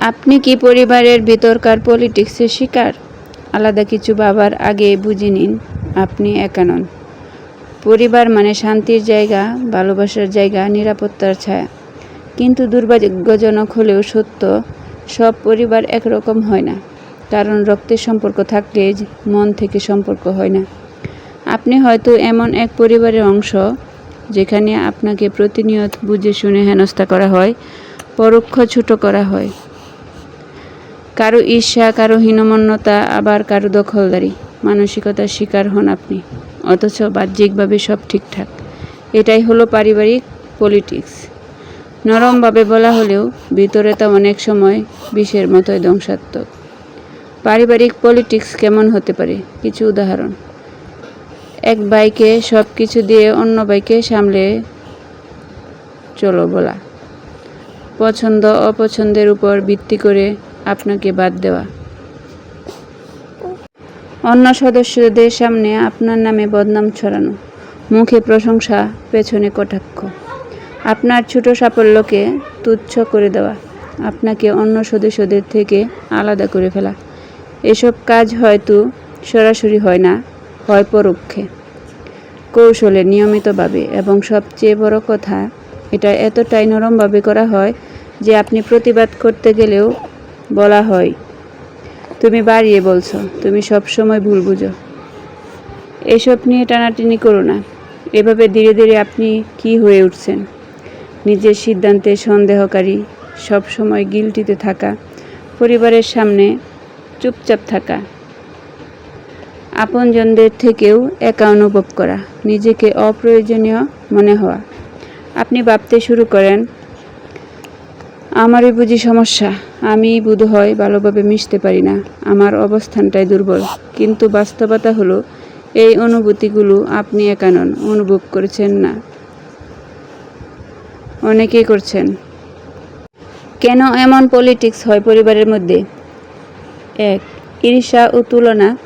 আপনি কি পরিবারের ভিতরকার পলিটিক্সের শিকার? আলাদা কিছু বাবার আগে বুঝে নিন, আপনি একা নন। পরিবার মানে শান্তির জায়গা, ভালোবাসার জায়গা, নিরাপত্তার ছায়া। কিন্তু দুর্ভাগ্যজনক হলেও সত্য, সব পরিবার একরকম হয় না। কারণ রক্তের সম্পর্ক থাকলে মন থেকে সম্পর্ক হয় না। আপনি হয়তো এমন এক পরিবারের অংশ, যেখানে আপনাকে প্রতিনিয়ত বুঝে শুনে হেনস্থা করা হয়, পরোক্ষ ছোট করা হয়। কারও ঈর্ষা, কারও হীনমন্যতা, আবার কারও দখলদারি। মানসিকতার শিকার হন আপনি, অথচ বাহ্যিকভাবে সব ঠিকঠাক। এটাই হলো পারিবারিক পলিটিক্স। নরমভাবে বলা হলেও ভিতরে তা অনেক সময় বিষের মতোই ধ্বংসাত্মক। পারিবারিক পলিটিক্স কেমন হতে পারে? কিছু উদাহরণ। এক বাইকে সব কিছু দিয়ে অন্য বাইকে সামলে চলো বলা। পছন্দ অপছন্দের উপর ভিত্তি করে আপনাকে বাদ দেওয়া। অন্য সদস্যদের সামনে আপনার নামে বদনাম ছড়ানো, মুখে প্রশংসা, পেছনে কটাক্ষ। আপনার ছোট সাফল্যকে তুচ্ছ করে দেওয়া, আপনাকে অন্য সদস্যদের থেকে আলাদা করে ফেলা। এসব কাজ হয়তো সরাসরি হয় না, হয় পরোক্ষে। কৌশলে, নিয়মিতভাবে এবং সবচেয়ে বড় কথা, এটা এতটাই নরমভাবে করা হয় যে আপনি প্রতিবাদ করতে গেলেও বলা হয়। তুমি বাড়িয়ে বলছো, তুমি সব সময় ভুল বুঝো। এসব নিয়ে টানাটানি করো না। এভাবে ধীরে ধীরে আপনি কি হয়ে উঠছেন? নিজের সিদ্ধান্তে সন্দেহকারী, সব সময় গিলটিতে থাকা, পরিবারের সামনে চুপচাপ থাকা। আপনজনদের থেকেও একা অনুভব করা, নিজেকে অপ্রয়োজনীয় মনে হওয়া। আপনি ভাবতে শুরু করেন আমারই বুঝি সমস্যা। আমি বোধ হয় ভালোভাবে মিশতে পারি না। আমার অবস্থানটাই দুর্বল। কিন্তু বাস্তবতা হলো, এই অনুভূতিগুলো আপনি একা নন, অনুভব করেছেন না। অনেকেই করছেন। কেন এমন পলিটিক্স হয় পরিবারের মধ্যে? এক, ঈর্ষা ও তুলনা।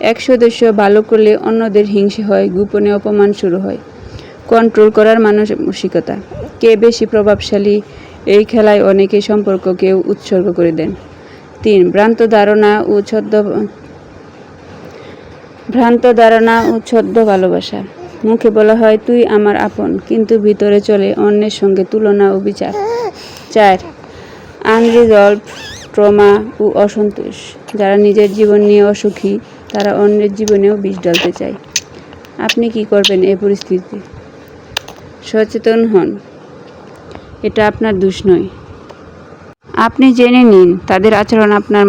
এক সদস্য ভালো করলে অন্যদের হিংসে হয়, গোপনে অপমান শুরু হয়। কন্ট্রোল করার মানসিকতা। কে বেশি প্রভাবশালী? এই খেলায় অনেকে সম্পর্ককেও উৎসর্গ করে দেন। তিন, ভ্রান্ত ধারণা ও ছদ্ম ভ্রান্ত ধারণা ও ছদ্ম ভালোবাসা। মুখে বলা হয়, তুই আমার আপন। কিন্তু ভিতরে চলে অন্যের সঙ্গে তুলনা ও বিচার। চার আনরিজলভ ট্রমা ও অসন্তোষ। যারা নিজের জীবন নিয়ে অসুখী, তারা অন্যের জীবনেও বিষ ডালতে চায়। আপনি কি করবেন এই পরিস্থিতিতে? সচেতন হন। এটা আপনার দোষ নয়। আপনি জেনে নিন তাদের আচরণ আপনার